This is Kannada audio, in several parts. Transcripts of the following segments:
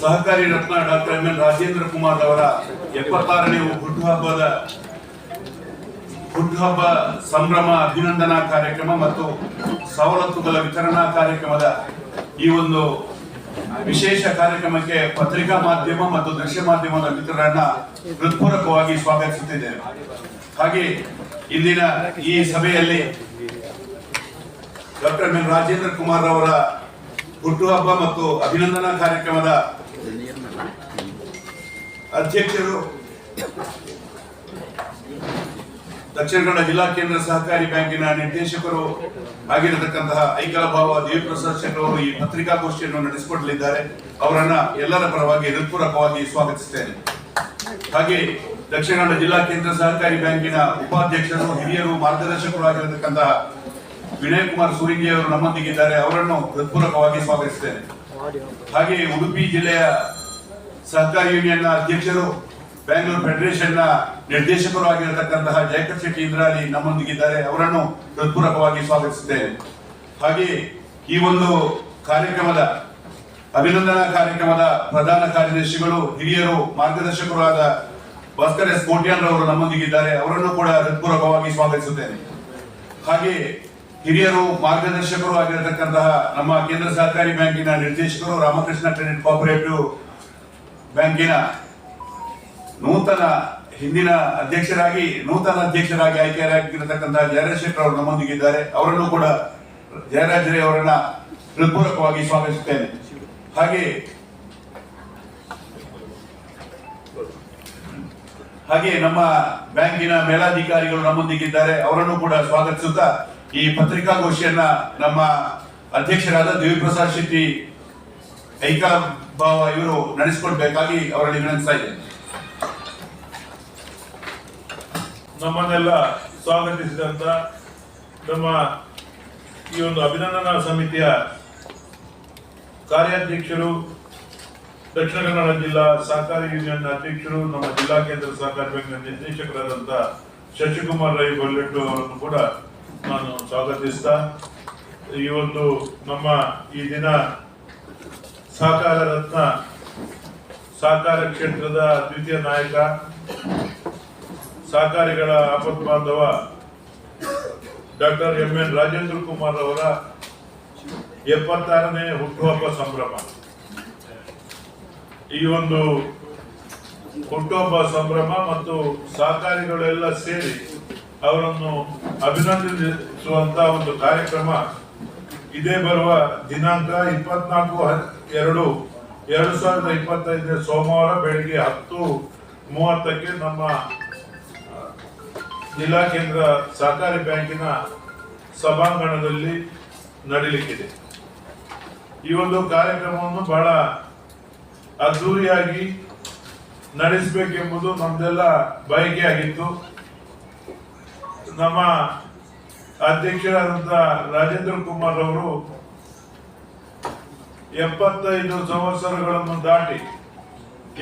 ಸಹಕಾರಿ ರತ್ನ doctor M N Rajendra Kumar ಅವರ ಎಪ್ಪತ್ತಾರನೇ ಹುಟ್ಟುಹಬ್ಬದ ಹುಟ್ಟುಹಬ್ಬ ಸಂಭ್ರಮ, ಅಭಿನಂದನಾ ಕಾರ್ಯಕ್ರಮ ಮತ್ತು ಸವಲತ್ತುಗಳ ವಿತರಣಾ ಕಾರ್ಯಕ್ರಮದ ಈ ಒಂದು ವಿಶೇಷ ಕಾರ್ಯಕ್ರಮಕ್ಕೆ ಪತ್ರಿಕಾ ಮಾಧ್ಯಮ ಮತ್ತು ದೃಶ್ಯ ಮಾಧ್ಯಮದ ಮಿತ್ರರನ್ನ ಹೃತ್ಪೂರ್ವಕವಾಗಿ ಸ್ವಾಗತಿಸುತ್ತಿದೆ ಹಾಗೆ ಇಂದಿನ ಈ ಸಭೆಯಲ್ಲಿ ಡಾಕ್ಟರ್ ಎಂ ರಾಜೇಂದ್ರ ಕುಮಾರ್ ಅವರ ಹುಟ್ಟುಹಬ್ಬ ಮತ್ತು ಅಭಿನಂದನಾ ಕಾರ್ಯಕ್ರಮದ ಅಧ್ಯಕ್ಷರು ದಕ್ಷಿಣ ಕನ್ನಡ ಜಿಲ್ಲಾ ಕೇಂದ್ರ ಸಹಕಾರಿ ಬ್ಯಾಂಕಿನ ನಿರ್ದೇಶಕರು ಆಗಿರತಕ್ಕಂತಹ ಐಕಲಭಾವ ದೇವಪ್ರಸಾದ್ ಶೆಟ್ಟಿ ಅವರು ಈ ಪತ್ರಿಕಾಗೋಷ್ಠಿಯನ್ನು ನಡೆಸಿಕೊಡಲಿದ್ದಾರೆ. ಅವರನ್ನ ಎಲ್ಲರ ಪರವಾಗಿ ಹೃತ್ಪೂರ್ವಕವಾಗಿ ಸ್ವಾಗತಿಸುತ್ತೇನೆ ಹಾಗೆ ದಕ್ಷಿಣ ಕನ್ನಡ ಜಿಲ್ಲಾ ಕೇಂದ್ರ ಸಹಕಾರಿ ಬ್ಯಾಂಕಿನ ಉಪಾಧ್ಯಕ್ಷರು, ಹಿರಿಯರು, ಮಾರ್ಗದರ್ಶಕರು ಆಗಿರತಕ್ಕಂತಹ ವಿನಯ್ ಕುಮಾರ್ ಸೂರಿಂಗಿ ಅವರು ನಮ್ಮೊಂದಿಗಿದ್ದಾರೆ. ಅವರನ್ನು ಹೃತ್ಪೂರ್ವಕವಾಗಿ ಸ್ವಾಗತಿಸುತ್ತೇನೆ ಹಾಗೆ ಉಡುಪಿ ಜಿಲ್ಲೆಯ ಸಹಕಾರಿ ಯೂನಿಯನ್ನ ಅಧ್ಯಕ್ಷರು ಬೆಂಗಳೂರು ಫೆಡರೇಷನ್ನ ನಿರ್ದೇಶಕರು ಆಗಿರತಕ್ಕಂತಹ ಜಯಕರ್ ಶೆಟ್ಟಿ ಇಂದ್ರಾಲಿ ನಮ್ಮೊಂದಿಗಿದ್ದಾರೆ. ಅವರನ್ನು ಹೃತ್ಪೂರ್ವಕವಾಗಿ ಸ್ವಾಗತಿಸುತ್ತೇನೆ. ಹಾಗೆ ಈ ಒಂದು ಕಾರ್ಯಕ್ರಮದ ಅಭಿನಂದನಾ ಕಾರ್ಯಕ್ರಮದ ಪ್ರಧಾನ ಕಾರ್ಯದರ್ಶಿಗಳು, ಹಿರಿಯರು ಮಾರ್ಗದರ್ಶಕರು ಆದ ಭಾಸ್ಕರ್ ಎಸ್ ಕೋಟ್ಯಾನ್ ರವರು ನಮ್ಮೊಂದಿಗಿದ್ದಾರೆ. ಅವರನ್ನು ಕೂಡ ಹೃತ್ಪೂರ್ವಕವಾಗಿ ಸ್ವಾಗತಿಸುತ್ತೇನೆ. ಹಾಗೆ ಹಿರಿಯರು, ಮಾರ್ಗದರ್ಶಕರು ಆಗಿರತಕ್ಕಂತಹ ನಮ್ಮ ಕೇಂದ್ರ ಸಹಕಾರಿ ಬ್ಯಾಂಕಿನ ನಿರ್ದೇಶಕರು, ರಾಮಕೃಷ್ಣ ಕ್ರೆಡಿಟ್ ಕೋಆಪರೇಟಿವ್ ಬ್ಯಾಂಕಿನ ನೂತನ ಹಿಂದಿನ ಅಧ್ಯಕ್ಷರಾಗಿ, ನೂತನ ಅಧ್ಯಕ್ಷರಾಗಿ ಆಯ್ಕೆಯಾಗಿರತಕ್ಕಂತಹ ಜಯರಾಜ್ ಶೆಟ್ಟರ್ ಅವರು ನಮ್ಮೊಂದಿಗಿದ್ದಾರೆ. ಅವರನ್ನು ಕೂಡ ಜಯರಾಜ್ ರೇ ಅವರನ್ನ ಹೃತ್ಪೂರ್ವಕವಾಗಿ ಸ್ವಾಗತಿಸುತ್ತೇನೆ. ಹಾಗೆ ಹಾಗೆ ನಮ್ಮ ಬ್ಯಾಂಕಿನ ಮೇಲಾಧಿಕಾರಿಗಳು ನಮ್ಮೊಂದಿಗಿದ್ದಾರೆ. ಅವರನ್ನು ಕೂಡ ಸ್ವಾಗತಿಸುತ್ತಾ ಈ ಪತ್ರಿಕಾಗೋಷ್ಠಿಯನ್ನ ನಮ್ಮ ಅಧ್ಯಕ್ಷರಾದ ದೇವಿಪ್ರಸಾದ್ ಶೆಟ್ಟಿ ಐಕಾ ಭಾವ ಇವರು ನಡೆಸಿಕೊಡ್ಬೇಕಾಗಿ ಅವರಲ್ಲಿ ವಿನಂತಿಸ್ತಾ ಇದ್ದೇನೆ. ನಮ್ಮನ್ನೆಲ್ಲ ಸ್ವಾಗತಿಸಿದಂತ ನಮ್ಮ ಈ ಒಂದು ಅಭಿನಂದನಾ ಸಮಿತಿಯ ಕಾರ್ಯಾಧ್ಯಕ್ಷರು, ದಕ್ಷಿಣ ಕನ್ನಡ ಜಿಲ್ಲಾ ಸಹಕಾರಿ ಯೂನಿಯನ್ ಅಧ್ಯಕ್ಷರು, ನಮ್ಮ ಜಿಲ್ಲಾ ಕೇಂದ್ರ ಸಹಕಾರಿ ಬ್ಯಾಂಕ್ನ ನಿರ್ದೇಶಕರಾದಂತ ಶಶಿಕುಮಾರ್ ರೈ ಬೊಲ್ಲೆಟ್ಟು ಅವರನ್ನು ಕೂಡ ನಾನು ಸ್ವಾಗತಿಸ್ತಾ ಈ ಒಂದು ನಮ್ಮ ಈ ದಿನ ಸಹಕಾರ ರತ್ನ ಸಹಕಾರ ಕ್ಷೇತ್ರದ ದ್ವಿತೀಯ ನಾಯಕ ಸಹಕಾರಿಗಳ ಆಪತ್ ಬಾಂಧವ doctor M N Rajendra Kumar ಅವರ ಎಪ್ಪತ್ತಾರನೇ ಹುಟ್ಟುಹಬ್ಬ ಸಂಭ್ರಮ. ಈ ಒಂದು ಹುಟ್ಟುಹಬ್ಬ ಸಂಭ್ರಮ ಮತ್ತು ಸಹಕಾರಿಗಳೆಲ್ಲ ಸೇರಿ ಅವರನ್ನು ಅಭಿನಂದಿಸುವಂತಹ ಒಂದು ಕಾರ್ಯಕ್ರಮ ಇದೇ ಬರುವ ದಿನಾಂಕ ಇಪ್ಪತ್ನಾಲ್ಕು ಎರಡು ಎರಡು ಸಾವಿರದ ಇಪ್ಪತ್ತೈದನೇ ಸೋಮವಾರ ಬೆಳಿಗ್ಗೆ ಹತ್ತು ಮೂವತ್ತಕ್ಕೆ ನಮ್ಮ ಜಿಲ್ಲಾ ಕೇಂದ್ರ ಸಹಕಾರಿ ಬ್ಯಾಂಕಿನ ಸಭಾಂಗಣದಲ್ಲಿ ನಡೀಲಿಕ್ಕಿದೆ. ಈ ಒಂದು ಕಾರ್ಯಕ್ರಮವನ್ನು ಬಹಳ ಅದ್ದೂರಿಯಾಗಿ ನಡೆಸಬೇಕೆಂಬುದು ನಮ್ದೆಲ್ಲ ಬಯಕೆ ಆಗಿತ್ತು. ನಮ್ಮ ಅಧ್ಯಕ್ಷರಾದಂತ ರಾಜೇಂದ್ರ ಕುಮಾರ್ ಅವರು ಎಪ್ಪತ್ತೈದು ಸಂವತ್ಸರಗಳನ್ನು ದಾಟಿ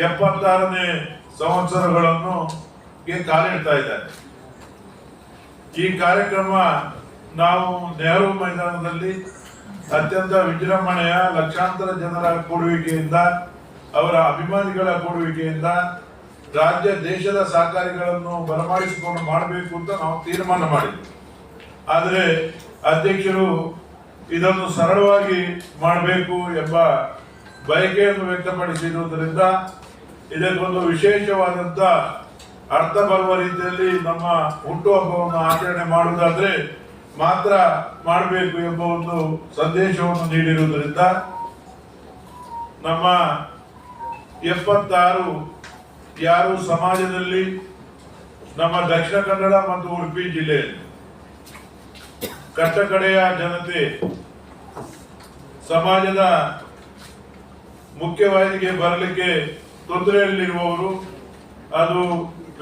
ಎಪ್ಪತ್ತಾರನೇ ಸಂವತ್ಸರಗಳನ್ನು ಕಾಲಿಡ್ತಾ ಇದ್ದಾರೆ. ಈ ಕಾರ್ಯಕ್ರಮ ನಾವು ನೆಹರು ಮೈದಾನದಲ್ಲಿ ಅತ್ಯಂತ ವಿಜೃಂಭಣೆಯ ಲಕ್ಷಾಂತರ ಜನರ ಕೊಡುವಿಕೆಯಿಂದ, ಅವರ ಅಭಿಮಾನಿಗಳ ಕೂಡುವಿಕೆಯಿಂದ ರಾಜ್ಯ ದೇಶದ ಸಹಕಾರಿಗಳನ್ನು ಬರಮಾಡಿಸಿಕೊಂಡು ಮಾಡಬೇಕು ಅಂತ ನಾವು ತೀರ್ಮಾನ ಮಾಡಿದ್ವಿ. ಆದರೆ ಅಧ್ಯಕ್ಷರು ಇದನ್ನು ಸರಳವಾಗಿ ಮಾಡಬೇಕು ಎಂಬ ಬಯಕೆಯನ್ನು ವ್ಯಕ್ತಪಡಿಸಿರುವುದರಿಂದ ಇದಕ್ಕೊಂದು ವಿಶೇಷವಾದಂತ ಅರ್ಥ ಬರುವ ರೀತಿಯಲ್ಲಿ ನಮ್ಮ ಹುಟ್ಟುಹಬ್ಬವನ್ನು ಆಚರಣೆ ಮಾಡುವುದಾದ್ರೆ ಮಾತ್ರ ಮಾಡಬೇಕು ಎಂಬ ಒಂದು ಸಂದೇಶವನ್ನು ನೀಡಿರುವುದರಿಂದ ನಮ್ಮ ಎಪ್ಪತ್ತಾರು ಯಾರು ಸಮಾಜದಲ್ಲಿ ನಮ್ಮ ದಕ್ಷಿಣ ಕನ್ನಡ ಮತ್ತು ಉಡುಪಿ ಜಿಲ್ಲೆಯಲ್ಲಿ ಕಟ್ಟಕಡೆಯ ಜನತೆ ಸಮಾಜದ ಮುಖ್ಯವಾಹಿನಿಗೆ ಬರಲಿಕ್ಕೆ ತೊಂದರೆಯಲ್ಲಿರುವವರು, ಅದು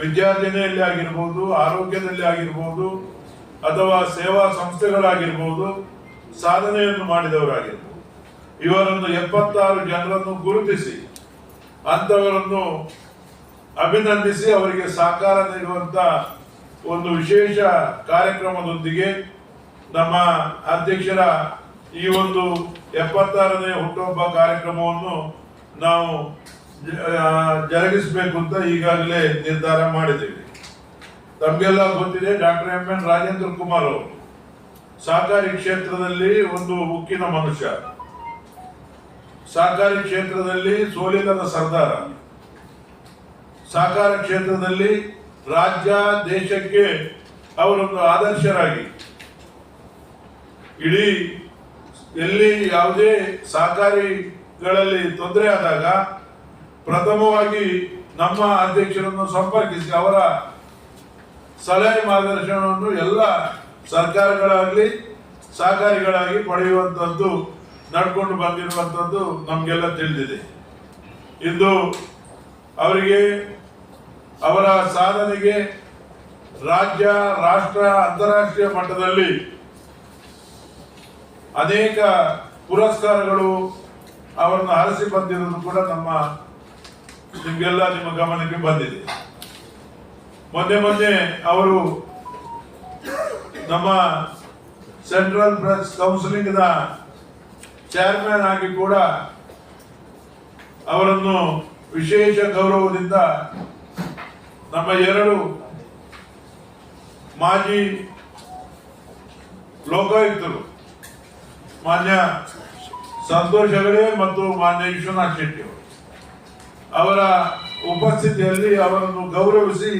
ವಿದ್ಯಾರ್ಜನೆಯಲ್ಲಿ ಆಗಿರ್ಬೋದು, ಆರೋಗ್ಯದಲ್ಲಿ ಆಗಿರ್ಬೋದು, ಅಥವಾ ಸೇವಾ ಸಂಸ್ಥೆಗಳಾಗಿರ್ಬೋದು, ಸಾಧನೆಯನ್ನು ಮಾಡಿದವರಾಗಿರ್ಬೋದು ಇವರನ್ನು ಎಪ್ಪತ್ತಾರು ಜನರನ್ನು ಗುರುತಿಸಿ ಅಂತವರನ್ನು ಅಭಿನಂದಿಸಿ ಅವರಿಗೆ ಸಹಕಾರ ನೀಡುವಂತ ಒಂದು ವಿಶೇಷ ಕಾರ್ಯಕ್ರಮದೊಂದಿಗೆ ನಮ್ಮ ಅಧ್ಯಕ್ಷರ ಈ ಒಂದು ಎಪ್ಪತ್ತಾರನೇ ಹುಟ್ಟುಹಬ್ಬ ಕಾರ್ಯಕ್ರಮವನ್ನು ನಾವು ಜರುಗಿಸಬೇಕು ಅಂತ ಈಗಾಗಲೇ ನಿರ್ಧಾರ ಮಾಡಿದ್ದೀವಿ. ತಮಗೆಲ್ಲ ಗೊತ್ತಿದೆ, doctor M N Rajendra Kumar ಅವರು ಸಹಕಾರಿ ಕ್ಷೇತ್ರದಲ್ಲಿ ಒಂದು ಉಕ್ಕಿನ ಮನುಷ್ಯ. ಸಹಕಾರಿ ಕ್ಷೇತ್ರದಲ್ಲಿ ಸೋಲಿಲ್ಲದ ಸರ್ದಾರ. ಸಹಕಾರ ಕ್ಷೇತ್ರದಲ್ಲಿ ರಾಜ್ಯ, ದೇಶಕ್ಕೆ ಅವರೊಂದು ಆದರ್ಶರಾಗಿ ಇಡೀ ಎಲ್ಲಿ ಯಾವುದೇ ಸಹಕಾರಿಗಳಲ್ಲಿ ತೊಂದರೆ ಆದಾಗ ಪ್ರಥಮವಾಗಿ ನಮ್ಮ ಅಧ್ಯಕ್ಷರನ್ನು ಸಂಪರ್ಕಿಸಿ, ಅವರ ಸಲಹೆ ಮಾರ್ಗದರ್ಶನವನ್ನು ಎಲ್ಲ ಸರ್ಕಾರಗಳಾಗಲಿ, ಸಹಕಾರಿಗಳಾಗಿ ಪಡೆಯುವಂಥದ್ದು, ನಡ್ಕೊಂಡು ಬಂದಿರುವಂಥದ್ದು ನಮಗೆಲ್ಲ ತಿಳಿದಿದೆ. ಇಂದು ಅವರಿಗೆ, ಅವರ ಸಾಧನೆಗೆ ರಾಜ್ಯ, ರಾಷ್ಟ್ರ, ಅಂತಾರಾಷ್ಟ್ರೀಯ ಮಟ್ಟದಲ್ಲಿ ಅನೇಕ ಪುರಸ್ಕಾರಗಳು ಅವರನ್ನು ಹರಿಸಿ ಬಂದಿರೋದು ಕೂಡ ನಮ್ಮ, ನಿಮಗೆಲ್ಲ ನಿಮ್ಮ ಗಮನಕ್ಕೆ ಬಂದಿದೆ. ಮೊನ್ನೆ ಮೊನ್ನೆ ಅವರು ನಮ್ಮ ಸೆಂಟ್ರಲ್ ಪ್ರೆಸ್ ಕೌನ್ಸಿಲಿಂಗ್ನ ಚೇರ್ಮನ್ ಆಗಿ ಕೂಡ ಅವರನ್ನು ವಿಶೇಷ ಗೌರವದಿಂದ ನಮ್ಮ ಎರಡು ಮಾಜಿ ಲೋಕಾಯುಕ್ತರು ಮಾನ್ಯ ಸಂತೋಷ್ ಹೆಗಡೆ ಮತ್ತು ಮಾನ್ಯ ವಿಶ್ವನಾಥ್ ಶೆಟ್ಟಿ ಅವರು. ಉಪಸ್ಥಿತಿಯಲ್ಲಿ ಅವರನ್ನು ಗೌರವಿಸಿ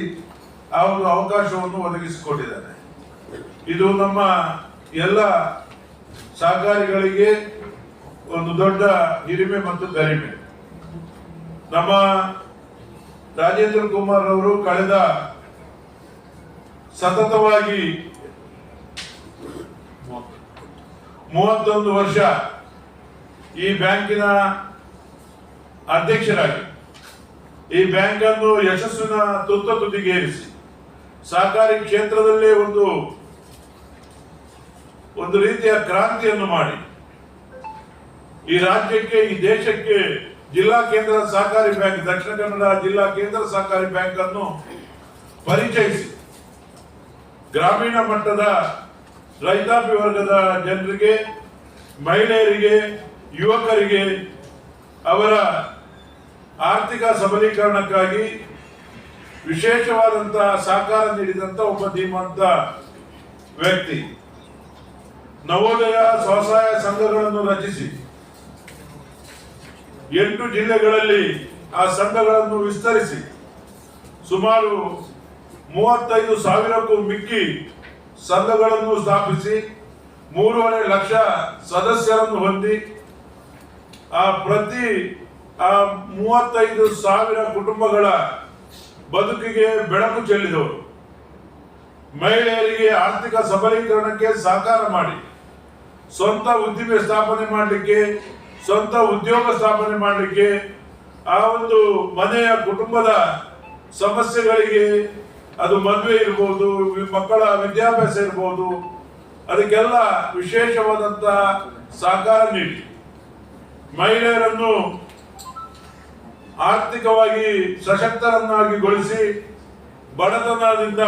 ಆ ಒಂದು ಅವಕಾಶವನ್ನು ಒದಗಿಸಿಕೊಟ್ಟಿದ್ದಾರೆ. ಇದು ನಮ್ಮ ಎಲ್ಲ ಸಹಕಾರಿಗಳಿಗೆ ಒಂದು ದೊಡ್ಡ ಹಿರಿಮೆ ಮತ್ತು ಗರಿಮೆ. ನಮ್ಮ ರಾಜೇಂದ್ರ ಕುಮಾರ್ ಅವರು ಕಳೆದ ಸತತವಾಗಿ ಮೂವತ್ತೊಂದು ವರ್ಷ ಈ ಬ್ಯಾಂಕಿನ ಅಧ್ಯಕ್ಷರಾಗಿ, ಈ ಬ್ಯಾಂಕ್ ಅನ್ನು ಯಶಸ್ಸಿನ ತುತ್ತ ತುದಿಗೇರಿಸಿ ಸಹಕಾರಿ ಕ್ಷೇತ್ರದಲ್ಲೇ ಒಂದು ಒಂದು ರೀತಿಯ ಕ್ರಾಂತಿಯನ್ನು ಮಾಡಿ, ಈ ರಾಜ್ಯಕ್ಕೆ, ಈ ದೇಶಕ್ಕೆ ಜಿಲ್ಲಾ ಕೇಂದ್ರ ಸಹಕಾರಿ ಬ್ಯಾಂಕ್, ದಕ್ಷಿಣ ಕನ್ನಡ ಜಿಲ್ಲಾ ಕೇಂದ್ರ ಸಹಕಾರಿ ಬ್ಯಾಂಕ್ ಅನ್ನು ಪರಿಚಯಿಸಿ, ಗ್ರಾಮೀಣ ಮಟ್ಟದ ರೈತಾಪಿ ವರ್ಗದ ಜನರಿಗೆ, ಮಹಿಳೆಯರಿಗೆ, ಯುವಕರಿಗೆ ಅವರ ಆರ್ಥಿಕ ಸಬಲೀಕರಣಕ್ಕಾಗಿ ವಿಶೇಷವಾದಂತಹ ಸಹಕಾರ ನೀಡಿದಂತ ಒಬ್ಬ ಧೀಮಂತ ವ್ಯಕ್ತಿ. ನವೋದಯ ಸ್ವಸಹಾಯ ಸಂಘಗಳನ್ನು ರಚಿಸಿ. ಎಂಟು ಜಿಲ್ಲೆಗಳಲ್ಲಿ ಆ ಸಂಘಗಳನ್ನು ವಿಸ್ತರಿಸಿ. ಸುಮಾರು ಮೂವತ್ತೈದು ಸಾವಿರಕ್ಕೂ ಮಿಕ್ಕಿ ಸಂಘಗಳನ್ನು ಸ್ಥಾಪಿಸಿ ಮೂರುವರೆ ಲಕ್ಷ ಸದಸ್ಯರನ್ನು ಹೊಂದಿ, ಆ ಪ್ರತಿ, ಆ ಮೂವತ್ತೈದು ಸಾವಿರ ಕುಟುಂಬಗಳ ಬದುಕಿಗೆ ಬೆಳಕು ಚೆಲ್ಲಿದವರು. ಮಹಿಳೆಯರಿಗೆ ಆರ್ಥಿಕ ಸಬಲೀಕರಣಕ್ಕೆ ಸಹಕಾರ ಮಾಡಿ, ಸ್ವಂತ ಉದ್ದಿಮೆ ಸ್ಥಾಪನೆ ಮಾಡಲಿಕ್ಕೆ, ಸ್ವಂತ ಉದ್ಯೋಗ ಸ್ಥಾಪನೆ ಮಾಡಲಿಕ್ಕೆ, ಆ ಒಂದು ಮನೆಯ ಕುಟುಂಬದ ಸಮಸ್ಯೆಗಳಿಗೆ ಅದು ಮದುವೆ ಇರ್ಬೋದು, ಮಕ್ಕಳ ವಿದ್ಯಾಭ್ಯಾಸ ಇರ್ಬೋದು, ಅದಕ್ಕೆಲ್ಲ ವಿಶೇಷವಾದಂತಹ ಸಹಕಾರ ನೀಡಿ. ಮಹಿಳೆಯರನ್ನು ಆರ್ಥಿಕವಾಗಿ ಸಶಕ್ತರನ್ನಾಗಿಗೊಳಿಸಿ ಬಡತನದಿಂದ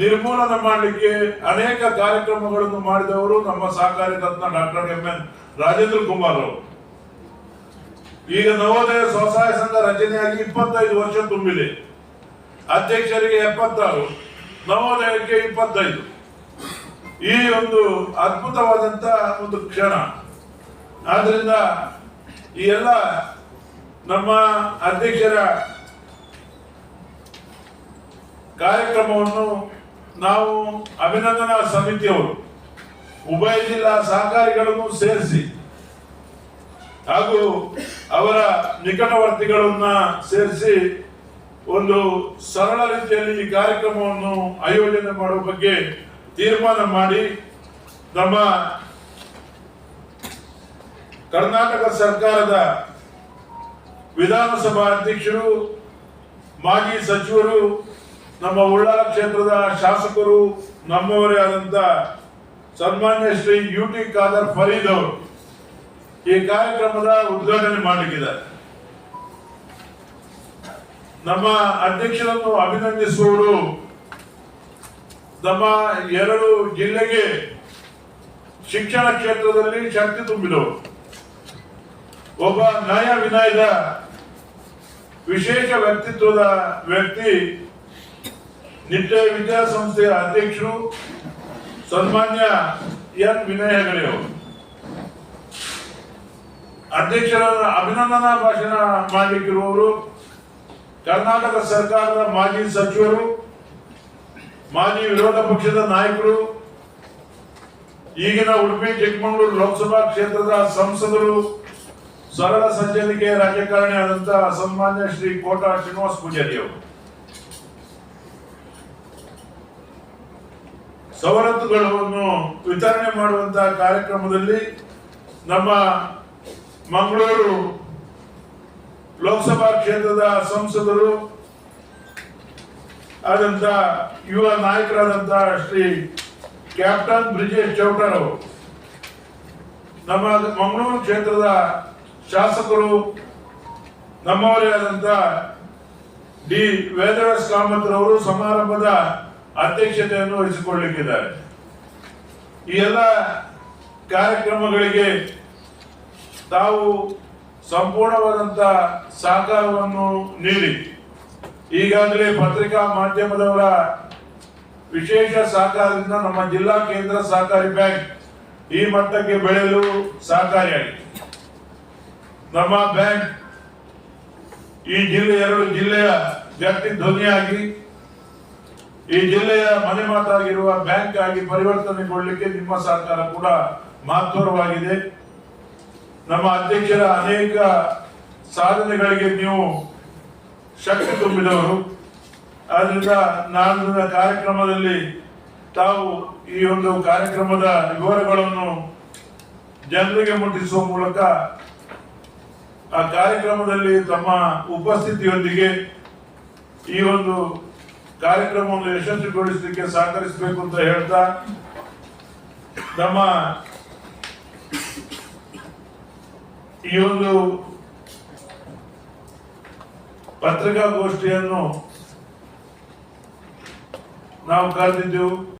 ನಿರ್ಮೂಲನೆ ಮಾಡಲಿಕ್ಕೆ ಅನೇಕ ಕಾರ್ಯಕ್ರಮಗಳನ್ನು ಮಾಡಿದವರು ನಮ್ಮ ಸಹಕಾರಿ ರತ್ನ doctor M N Rajendra Kumar ಅವರು. ಈಗ ನವೋದಯ ಸ್ವಸಹಾಯ ಸಂಘ ರಚನೆಯಾಗಿ ಇಪ್ಪತ್ತೈದು ವರ್ಷ ತುಂಬಿದೆ. ಅಧ್ಯಕ್ಷರಿಗೆ ಎಪ್ಪತ್ತಾರು, ನವೋದಯಕ್ಕೆ ಇಪ್ಪತ್ತೈದು. ಈ ಒಂದು ಅದ್ಭುತವಾದಂತ ಒಂದು ಕ್ಷಣ. ಆದ್ರಿಂದ ಈ ಎಲ್ಲ ನಮ್ಮ ಅಧ್ಯಕ್ಷರ ಕಾರ್ಯಕ್ರಮವನ್ನು ನಾವು ಅಭಿನಂದನಾ ಸಮಿತಿಯವರು, ಉಭಯ ಜಿಲ್ಲಾ ಸಹಕಾರಿಗಳನ್ನು ಸೇರಿಸಿ ಹಾಗೂ ಅವರ ನಿಕಟವರ್ತಿಗಳನ್ನ ಸೇರಿಸಿ ಒಂದು ಸರಳ ರೀತಿಯಲ್ಲಿ ಈ ಕಾರ್ಯಕ್ರಮವನ್ನು ಆಯೋಜನೆ ಮಾಡುವ ಬಗ್ಗೆ ತೀರ್ಮಾನ ಮಾಡಿ ನಮ್ಮ ಕರ್ನಾಟಕ ಸರ್ಕಾರದ ವಿಧಾನಸಭಾ ಅಧ್ಯಕ್ಷರು, ಮಾಜಿ ಸಚಿವರು, ನಮ್ಮ ಉಳ್ಳಾಲ ಕ್ಷೇತ್ರದ ಶಾಸಕರು, ನಮ್ಮವರೇ ಆದಂತ ಸನ್ಮಾನ್ಯ ಶ್ರೀ ಯು ಟಿ ಖಾದರ್ ಫರೀದ್ ಅವರು ಈ ಕಾರ್ಯಕ್ರಮದ ಉದ್ಘಾಟನೆ ಮಾಡಲಿಕ್ಕಿದ್ದಾರೆ ನಮ್ಮ ಅಧ್ಯಕ್ಷರನ್ನು ಅಭಿನಂದಿಸುವವರು ನಮ್ಮ ಎರಡು ಜಿಲ್ಲೆಗೆ ಶಿಕ್ಷಣ ಕ್ಷೇತ್ರದಲ್ಲಿ ಶಕ್ತಿ ತುಂಬಿದವರು ಒಬ್ಬ ನ್ಯಾಯ ವಿನಯದ ವಿಶೇಷ ವ್ಯಕ್ತಿತ್ವದ ವ್ಯಕ್ತಿ, ನಿತ್ಯ ವಿದ್ಯಾಸಂಸ್ಥೆಯ ಅಧ್ಯಕ್ಷರು, ಸನ್ಮಾನ್ಯ ಎನ್ ವಿನಯ ಹೆಗಡೆಯವರು ಅಧ್ಯಕ್ಷರ ಅಭಿನಂದನಾ ಭಾಷಣ ಮಾಡಲಿಕ್ಕಿರುವವರು ಕರ್ನಾಟಕ ಸರ್ಕಾರದ ಮಾಜಿ ಸಚಿವರು, ಮಾಜಿ ವಿರೋಧ ಪಕ್ಷದ ನಾಯಕರು, ಈಗಿನ ಉಡುಪಿ, ಚಿಕ್ಕಮಗಳೂರು ಲೋಕಸಭಾ ಕ್ಷೇತ್ರದ ಸಂಸದರು, ಸರಳ ಸಂಚಲಿಕೆ ರಾಜಕಾರಣಿ ಆದಂತಹ ಸನ್ಮಾನ್ಯ ಶ್ರೀ ಕೋಟಾ ಶ್ರೀನಿವಾಸ ಪೂಜಾರಿ ಅವರು. ಸವಲತ್ತುಗಳನ್ನು ವಿತರಣೆ ಮಾಡುವಂತಹ ಕಾರ್ಯಕ್ರಮದಲ್ಲಿ ನಮ್ಮ ಮಂಗಳೂರು ಲೋಕಸಭಾ ಕ್ಷೇತ್ರದ ಸಂಸದರು ಆದಂತ ಯುವ ನಾಯಕರಾದಂತ ಶ್ರೀ ಕ್ಯಾಪ್ಟನ್ ಬ್ರಿಜೇಶ್ ಚೌಟರ್ ಅವರು. ನಮ್ಮ ಮಂಗಳೂರು ಕ್ಷೇತ್ರದ ಶಾಸಕರು, ನಮ್ಮವರೇ ಆದಂತ ಡಿ. ಕಾಮಕರ್ ಅವರು ಸಮಾರಂಭದ ಅಧ್ಯಕ್ಷತೆಯನ್ನು ವಹಿಸಿಕೊಳ್ಳಲಿಕ್ಕಿದ್ದಾರೆ. ಈ ಎಲ್ಲ ಕಾರ್ಯಕ್ರಮಗಳಿಗೆ ತಾವು ಸಂಪೂರ್ಣವಾದಂತ ಸಹಕಾರವನ್ನು ನೀಡಿ. ಈಗಾಗಲೇ ಪತ್ರಿಕಾ ಮಾಧ್ಯಮದವರ ವಿಶೇಷ ಸಹಕಾರದಿಂದ ನಮ್ಮ ಜಿಲ್ಲಾ ಕೇಂದ್ರ ಸಹಕಾರಿ ಬ್ಯಾಂಕ್ ಈ ಮಟ್ಟಕ್ಕೆ ಬೆಳೆಯಲು ಸಹಕಾರಿಯಾಗಿದೆ. ನಮ್ಮ ಬ್ಯಾಂಕ್ ಈ ಜಿಲ್ಲೆ ಎರಡು ಜಿಲ್ಲೆಯ ವ್ಯಕ್ತಿ ಧ್ವನಿಯಾಗಿ, ಈ ಜಿಲ್ಲೆಯ ಮನೆ ಮಾತಾಗಿರುವ ಬ್ಯಾಂಕ್ ಆಗಿ ಪರಿವರ್ತನೆಗೊಳ್ಳಲಿಕ್ಕೆ ನಿಮ್ಮ ಸಹಕಾರ ಕೂಡ ಮಹತ್ವರವಾಗಿದೆ ನಮ್ಮ ಅಧ್ಯಕ್ಷರ ಅನೇಕ ಸಾಧನೆಗಳಿಗೆ ನೀವು ಶಕ್ತಿ ತುಂಬಿದವರು. ಆದ್ರಿಂದ ನಾನು ಕಾರ್ಯಕ್ರಮದಲ್ಲಿ ತಾವು ಈ ಒಂದು ಕಾರ್ಯಕ್ರಮದ ವಿವರಗಳನ್ನು ಜನರಿಗೆ ಮುಟ್ಟಿಸುವ ಮೂಲಕ ಆ ಕಾರ್ಯಕ್ರಮದಲ್ಲಿ ತಮ್ಮ ಉಪಸ್ಥಿತಿಯೊಂದಿಗೆ ಈ ಒಂದು ಕಾರ್ಯಕ್ರಮವನ್ನು ಯಶಸ್ವಿಗೊಳಿಸಲಿಕ್ಕೆ ಸಹಕರಿಸಬೇಕು ಅಂತ ಹೇಳ್ತಾ ನಮ್ಮ ಈ ಒಂದು ಪತ್ರಿಕಾಗೋಷ್ಠಿಯನ್ನು ನಾವು ಕರೆದಿದ್ದೆವು.